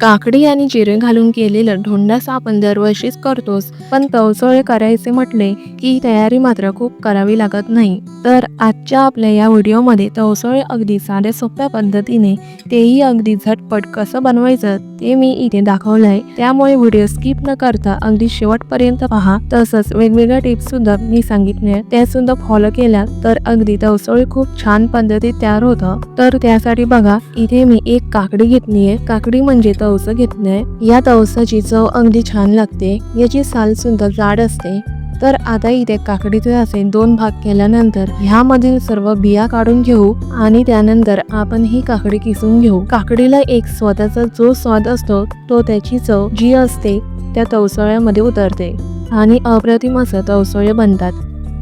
काकडी आणि जिरे घालून केलेलं ढोंडास आपण दरवर्षीच करतोच. पण तवसोळे करायचे म्हटले की तयारी मात्र खूप करावी लागत नाही. तर आजच्या आपल्या या व्हिडिओमध्ये तवसोळे अगदी साध्या सोप्या पद्धतीने तेही अगदी झटपट कसं बनवायचं ते मी इथे दाखवलंय. त्यामुळे व्हिडिओ स्किप न करता अगदी शेवटपर्यंत पहा. तसंच वेगवेगळ्या टिप्स सुद्धा मी सांगितल्या. त्या सुद्धा फॉलो केल्या तर अगदी तवसळी खूप छान पद्धतीत तयार होतं. तर त्यासाठी बघा इथे मी एक काकडी घेतलीये. काकडी म्हणजे तवस घेतलंय. या तवसाची चव अगदी छान लागते. याची साल सुद्धा जाड असते. तर आता इथे काकडीचे असे दोन भाग केल्यानंतर ह्यामधील सर्व बिया काढून घेऊ आणि त्यानंतर आपण ही काकडी किसून घेऊ. काकडीला एक स्वतःचा जो स्वाद असतो तो त्याची चव जी असते त्या तवसळ्यामध्ये उतरते आणि अप्रतिम असं तवसळे बनतात.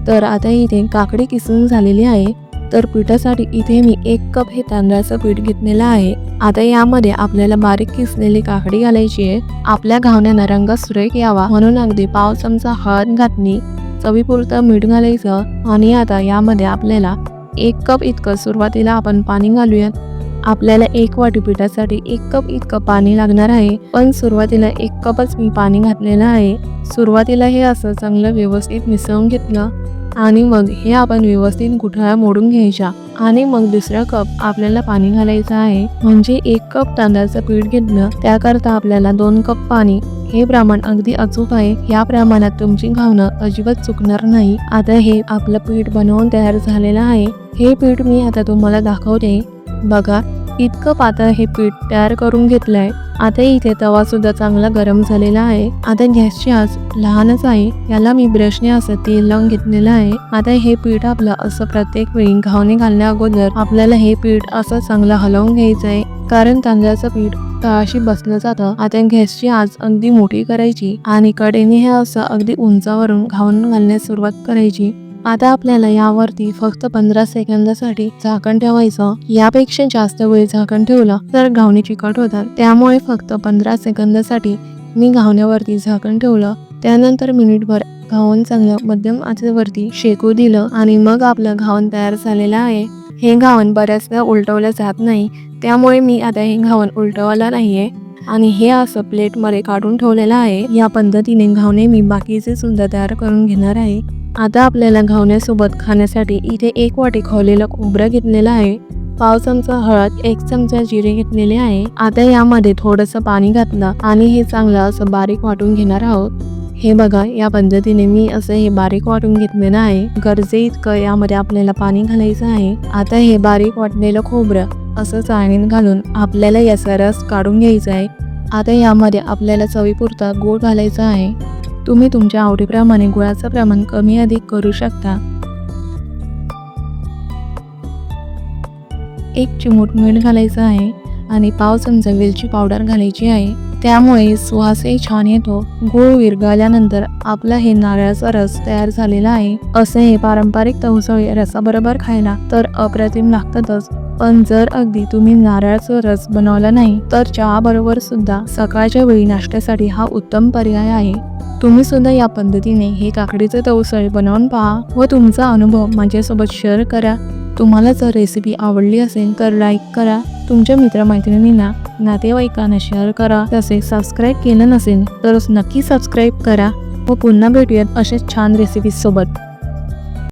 तर आता इथे काकडी किसून झालेली आहे. तर पिठासाठी इथे मी एक कप हे तांदळाचं पीठ घेतलेलं आहे. आता यामध्ये आपल्याला बारीक किसलेली काकडी घालायची आहे. आपल्या घावण्यानं रंग सुरेख यावा. म्हणून अगदी पाव चमचा हळद घातली चवीपुरतं मीठ घालायचं आणि आता यामध्ये आपल्याला एक कप इतकं सुरुवातीला आपण पाणी घालूयात. आपल्याला एक वाटी पिठासाठी एक कप इतकं पाणी लागणार आहे. पण सुरुवातीला एक कपच मी पाणी घातलेलं आहे. सुरुवातीला हे असं चांगलं व्यवस्थित मिसळून घेतलं आणि मग हे आपण व्यवस्थित गुठळ्या मोडून घ्यायच्या. आणि मग दुसरा कप आपल्याला पाणी घालायचं आहे. म्हणजे एक कप तांदळाचं पीठ घेतलं. त्याकरता आपल्याला दोन कप पाणी. हे प्रमाण अगदी अचूक आहे. या प्रमाणात तुमची घावणं अजिबात चुकणार नाही. आता हे आपलं पीठ बनवून तयार झालेलं आहे. हे पीठ मी आता तुम्हाला दाखवते. बघा. इतकं पातळ हे पीठ तयार करून घेतलंय. आता इथे तवा सुद्धा चांगला गरम झालेला आहे. आता गॅसची आज लहानच आहे. याला मी ब्रशने असं तेल लावून घेतलेलं आहे. आता हे पीठ आपलं असं प्रत्येक वेळी घावणे घालण्या अगोदर आपल्याला हे पीठ असं चांगलं हलवून घ्यायचं आहे कारण तांदळाचं पीठ तळाशी बसलं जातं. आता गॅसची आज अगदी मोठी करायची आणि कडेने हे असं अगदी उंचावरून घावून घालण्यास सुरुवात करायची. आता आपल्याला यावरती फक्त पंधरा सेकंदासाठी झाकण ठेवायचं. यापेक्षा जास्त वेळ झाकण ठेवलं तर घावणी चिकट होतात. त्यामुळे फक्त पंधरा सेकंदासाठी मी घावण्यावरती झाकण ठेवलं. त्यानंतर मिनिटभर घावन चांगलं मध्यम आचेवरती शेकू दिलं आणि मग आपलं घावन तयार झालेलं आहे. हे घावन बऱ्याचदा उलटवलं जात नाही. त्यामुळे मी आता हे घावन उलटवलं नाहीये. आणि हे असं प्लेटमध्ये काढून ठेवलेलं आहे. या पद्धतीने घावणे मी बाकीचे सुद्धा तयार करून घेणार आहे. आता आपल्याला घावण्यासोबत खाण्यासाठी इथे एक वाटी खवलेलं खोबरं घेतलेलं आहे. पाव चमचा हळद एक चमचा जिरे घेतलेले आहे. आता यामध्ये थोडंसं पाणी घातलं आणि हे चांगलं असं बारीक वाटून घेणार आहोत. हे बघा या पद्धतीने मी असं हे बारीक वाटून घेतलेलं आहे. गरजे इतकं यामध्ये आपल्याला पाणी घालायचं आहे. आता हे बारीक वाटलेलं खोबरं असं चाळणीत घालून आपल्याला याचा रस काढून घ्यायचा आहे. आता यामध्ये आपल्याला चवीपुरता गोड घालायचा आहे. तुम्ही तुमच्या आवडीप्रमाणे गुळाचं प्रमाण कमी अधिक करू शकता. एक चिमूट मीठ घालायचं आहे आणि पाव चमचा वेलची पावडर घालायची आहे. त्यामुळे सुवासही छान येतो. गूळ विरघळल्यानंतर आपला हे नारळाचा रस तयार झालेला आहे. असे हे पारंपरिक तवसळी रसाबरोबर खायला तर अप्रतिम लागतातच. पण जर अगदी तुम्ही नारळाचा रस बनवला नाही तर चहा बरोबर सुद्धा सकाळच्या वेळी नाश्त्यासाठी हा उत्तम पर्याय आहे. तुम्ही सुद्धा या पद्धतीने हे काकडीचे तवसळे बनवून पहा व तुमचा अनुभव माझ्यासोबत शेअर करा. तुम्हाला जर रेसिपी आवडली असेल तर लाईक करा. तुमच्या मित्रमैत्रिणींना नातेवाईकांना शेअर करा. तसेच सबस्क्राईब केलं नसेल तर नक्की सबस्क्राईब करा. व पुन्हा भेटूयात असेच छान रेसिपीज सोबत.